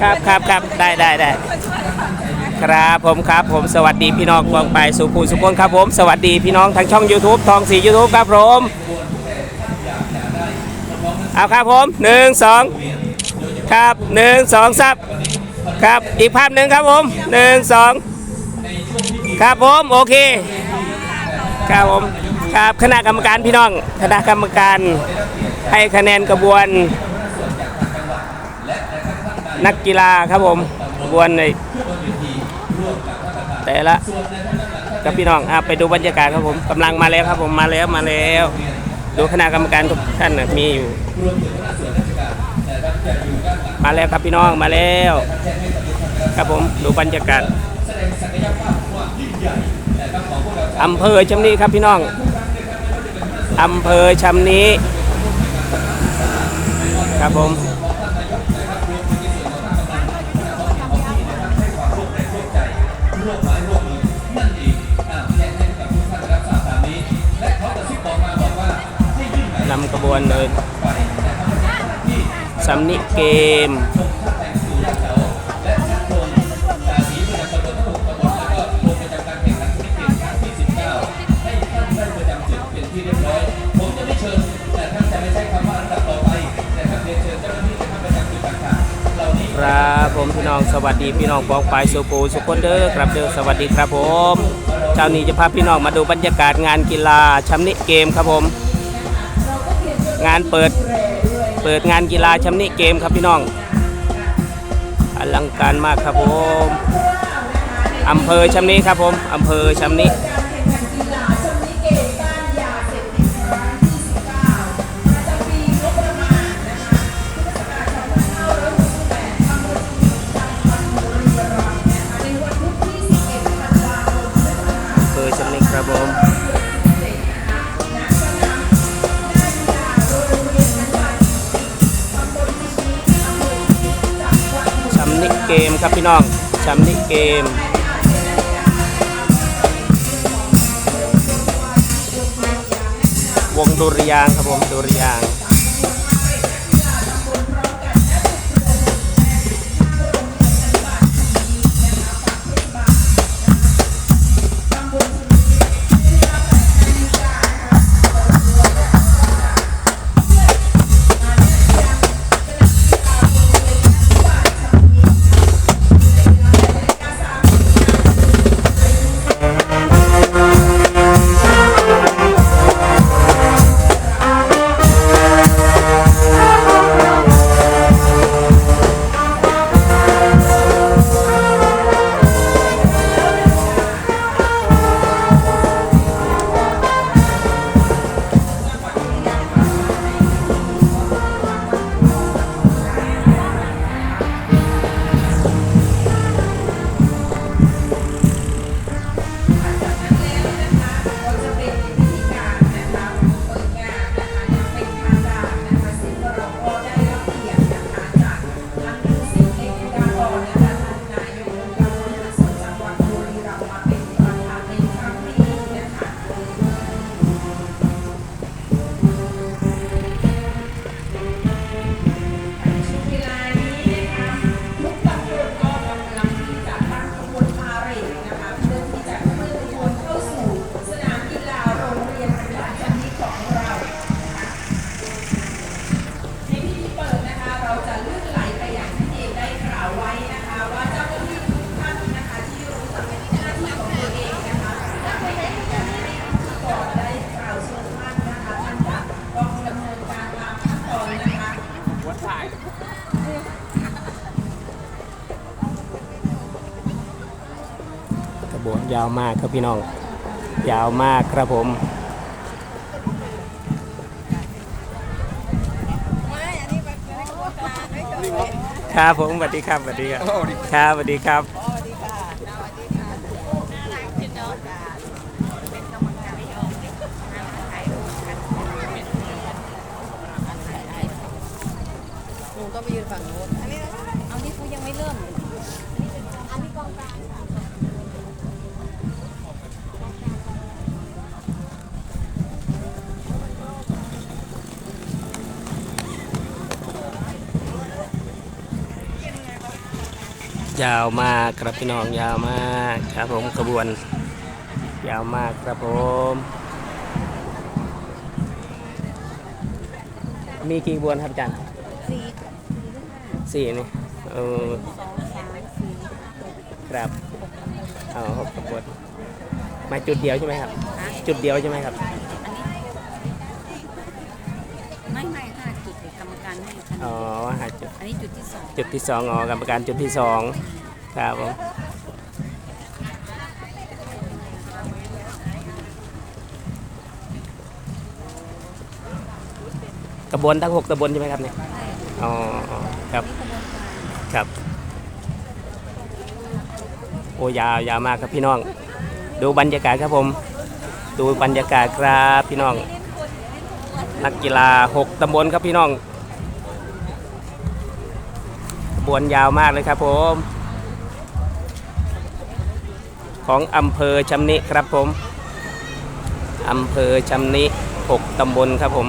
ครับครับครับได้ได้ได้ครับผมครับผมสวัสดีพี่น้องกวางไปสุภูสุพนครับผมสวัสดีพี่น้องทางช่อง YouTube ทองสี YouTube ครับผมเอาครับผมหนึ่งสองครับหนึ่งสองซับครับอีกภาพหนึ่งครับผมหนึ่งสองครับผมโอเคครับผมครับคณะกรรมการพี่น้องคณะกรรมการ ให้คะแนนกระบวนนักกีฬาครับผมขบวนในแต่ละกับพี่น้องอะไปดูบรรยากาศครับผมกำลังมาแล้วครับผมมาแล้วมาแล้ว ดูคณะกรรมการทุกท่านนะมีอยู่ มาแล้วครับพี่น้องมาแล้ว ครับผมดูบรรยากาศอำเภอชำนี้ครับพี่น้องอำเภอชำนี้ ครับผมนำกระบวนเลยสำนิเกม ผมพี่น้องสวัสดีพี่น้องปองปายสุปูสุคนเด้อครับเด้อสวัสดีครับผมเช้านี้จะพาพี่น้องมาดูบรรยากาศงานกีฬาชัมนิเกมครับผม งานเปิดเปิดงานกีฬาชัมนิเกมครับพี่น้องอลังการมากครับผมอำเภอชัมนิครับผมอำเภอชัมนิ เกมครับพี่น้องชัมนิเกมวงดุริยางค์ครับผมดุริยาง ยาวมากครับพี่น้อง ยาวมากครับผมครับผมสวัสดีครับสวัสดีครับครับสวัสดีครับ ยาวมากครับพี่น้องยาวมากครับผมขบวน ยาวมากครับผม มีกี่ขบวนครับอาจารย์สี่สี่นี่เออสองสามสี่หกครับเอาหกขบวนมาจุดเดียวใช่ไหมครับฮะจุดเดียวใช่ไหมครับาจุด อันนี้จุดที่สองจุดที่สองอ๋อกรรมการจุดที่สองครับผมกระบวนทั้งหกตำบลใช่ไหมครับเนี่ยใช่อ๋อครับนี่ขบวนการครับ โอ้ยาวยาวมากครับพี่น้อง ดูบรรยากาศครับผม ดูบรรยากาศครับพี่น้อง นักกีฬาหกตำบลครับพี่น้องข บวนยาวมากเลยครับผม ของอำเภอชำนิครับผมอำเภอชำนิ 6ตำบลครับผม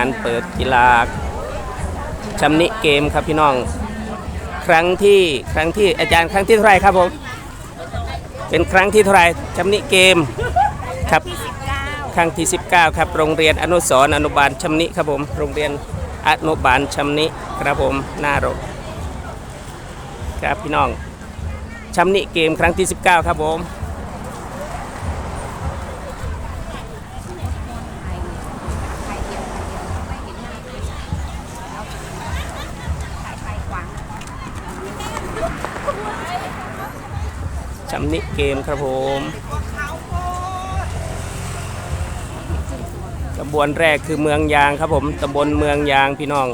านเปิดกีฬาชำนิเกมครับพี่น้อง ครั้งที่ครั้งที่อาจารย์ครั้งที่เท่าไหรครับผม เป็นครั้งที่เท่าไหรชำนิเกมครับที่สิบเก้าครั้งที่ 19 ครับ โรงเรียนอนุสรณ์อนุบาลชำนิครับผม โรงเรียนอนุบาลชำนิครับผมหน้าโรงครับพี่น้องชำนิเกมครั้งที่ 19 ครับผม ใครใครเดียวใครเดียวไม่เห็นหน้าใครเอาใครใครขวาง ชำ นิเกมครับผมตำบลแรกคือเมืองยางครับผมตำบลเมืองยางพี่น้อง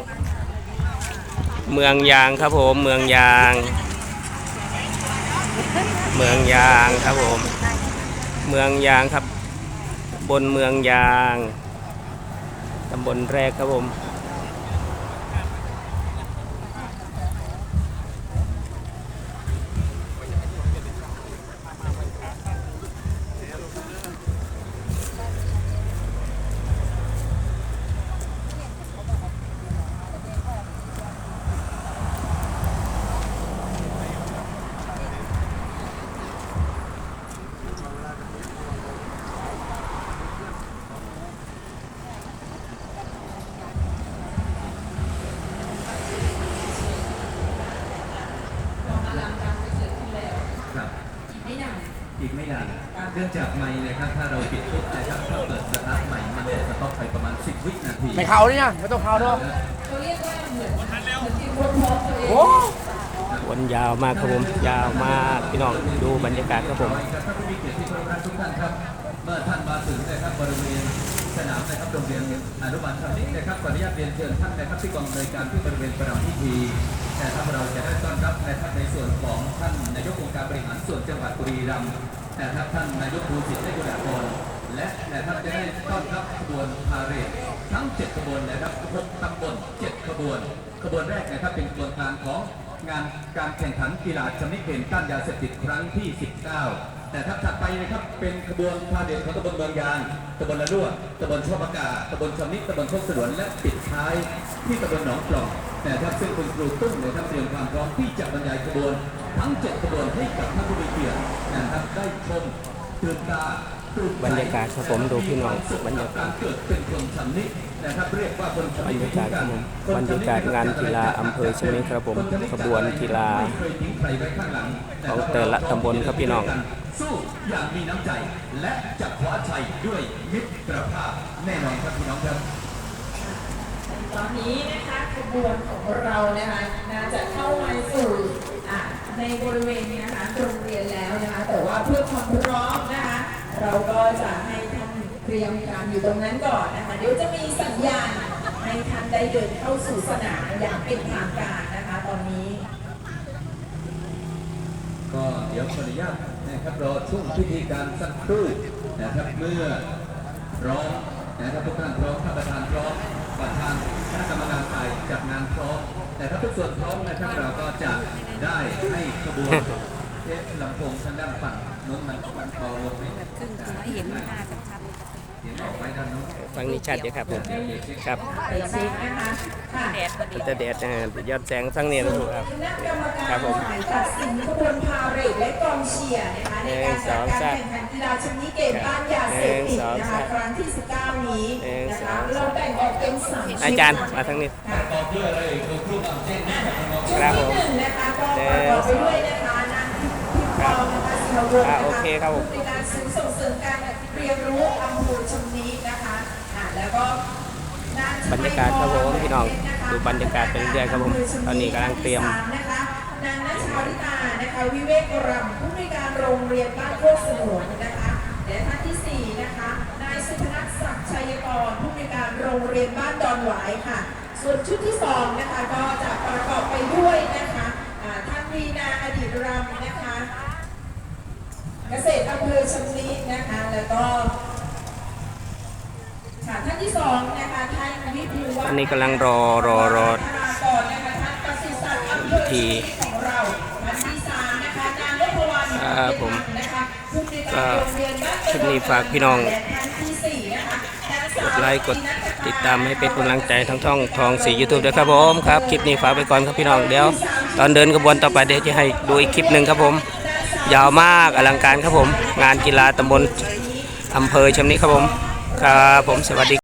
เมืองยางครับผมเมืองยาง เมืองยางครับผม เมืองยางครับ บนเมืองยางตำบลแรกครับผม เนื่องจากไม่นะครับถ้าเราปิดปุ๊บนะครับถ้าเปิดสตาร์ทใหม่มันจะสต็อปไปประมาณ 10 วินาทีไม่เข้าเนี่ยไม่ต้องเข้าด้วยวนยาวมากครับผม ยาวมากพี่น้องดูบรรยากาศครับผมครับท่านผู้มีเกียรติที่เคารพรักทุกท่านครับเมื่อท่านมาถึงนะครับบริเวณสนามนะครับโรงเรียนอนุบาลชำนินะครับขออนุญาตเรียนเชิญท่านนะครับที่กองอำนวยการที่บริเวณประรำพิธีแต่ถ้าเราจะได้ต้อนรับนะครับในส่วนของท่านนายกองค์การบริหารส่วนจังหวัดบุรีรัมย์ นะครับท่านนายกภูสิทธิ์ได้กุลาภรณ์และนะครับจะได้ต้อนรับขบวนพาเหรดทั้ง 7 ขบวนนะครับ6ตำบล7ขบวน ขบวนแรกนะครับเป็นขบวนการของงานการแข่งขันกีฬาชนิดเกมต้านยาเสพติดครั้งที่ 19 แต่ทับถัดไปนะครับเป็นขบวนพาเหรดของตำบลเมืองยางตำบลละลวดตำบลชอบประกาตำบลชำนิตำบลโคกสวนและปิดท้ายที่ตำบลหนองปล่อง แต่ครับซึ่งคุณครูตุ้มนะครับเตรียมความพร้อมที่จะบรรยายขบวน ทั้ง7ขบวนให้กับท่านผู้มีเกียรตินะครับได้ชมตื่นตาตื่นบรรยากาศครับผมดูพี่น้องบรรยากาศเกิดเป็นคนชำนินะครับเรียกว่าคนบรรยากาศครับผมบรรยากาศงานกีฬาอำเภอชำนิครับผมขบวนกีฬาเคยทิ้งใครไว้ข้างหลังของแต่ละตำบลครับพี่น้องสู้อย่างมีน้ำใจ และจะคว้าชัยด้วยมิตรภาพแน่นอนครับพี่น้องครับตอนนี้นะคะ ขบวนของเรานะคะน่าจะเข้ามาสู่ในบริเวณนี้นะคะโรงเรียนแล้วนะคะแต่ว่าเพื่อความพร้อมนะคะเราก็จะให้ท่านเตรียมการอยู่ตรงนั้นก่อนนะคะเดี๋ยวจะมีสัญญาณให้ท่านได้เดินเข้าสู่สนามอย่างเป็นทางการนะคะตอนนี้ ก็เดี๋ยวขออนุญาตนะครับรอช่วงพิธีการสักครู่นะครับเมื่อร้อง นะถ้าทุกท่านพร้อมท่านประธานพร้อมประธานคณะกรรมการฝ่ายจัดงานพร้อม แต่ถ้าทุกส่วนพร้อมนะครับเราก็จะได้ให้ขบวนเทปลำโพงทางด้านฝั่งโน้นมันมันเบาลงไหมครึ่งตัวเห็นหน้าชัด ฟังนี้ชัดอยู่ครับผมครับไปเช็คนะคะค่ะๆแดดพอดีแต่แดดนะฮะยอดแสงทั้งเนี่ยถูกครับคณะกรรมการครับผมฝ่ายตัดสินขบวนพาเหรดและกองเชียร์นะคะในการจัดการแข่งขันกีฬาชนิดเกมต้านยาเสพติดนะคะครั้งที่ 19 นี้นะคะเราแบ่งออกเป็นสามชุดอาจารย์มาทั้งนี้ค่ะต่อด้วยอะไรอีกคือครูบางเส้นนี่ครับน้องชุดครับผที่มหนึ่งนะคะก็ประกอบไปด้วยนะคะ นะคะสิงห์วงศ์อ่านะโอคะเคครับผม ผู้ในการศูนย์ส่งเสริมการเรียนรู้อำเภอชำนินะคะอ่าแล้วก็นางบรรยากาศครับผมพี่น้องดูบรรยากาศไปเรื่อยๆครับผมตอนนี้กำลังเตรียม นะคะนางนัชชาลิตานะคะวิเวกรำผู้ในวยการโรงเรียนบ้านโคกสนวนนะคะและท่านที่สี่นะคะนายสุพนัทศักดิ์ชัยกรผู้ในวยการโรงเรียนบ้านดอนหวายค่ะ ส่วนชุดที่สองนะคะก็จะประกอบไปด้วยนะคะอ่าท่านวีนาอดีตรำนะคะ เกษตรอำเภอชำนินะคะ แล้วก็ค่ะท่านที่สองนะคะท่านวิภูวัฒอันนี้กำลังรอรอรอ ธนากรนะคะท่านปศุสัตว์อำเภอชำนิของเราท่านที่สามนะคะนางนพวรรณครับผมนะคะผู้ในวยการโรงเรียนบ้านคลิปนี้ฝากพี่น้องและท่านที่สี่นะคะนางสาวกดไลค์กดติดตามให้เป็นกำลังใจทั้งท่องทองสียูทูบด้วยครับผมครับคลิปนี้ฝากไปก่อนครับพี่น้องเดี๋ยว ตอนเดินกระบวนต่อไปเดี๋ยวจะให้ดูอีกคลิปหนึ่งครับผม ยาวมากอลังการครับผม งานกีฬาตำบลอำเภอชำนิครับผม ครับผมสวัสดี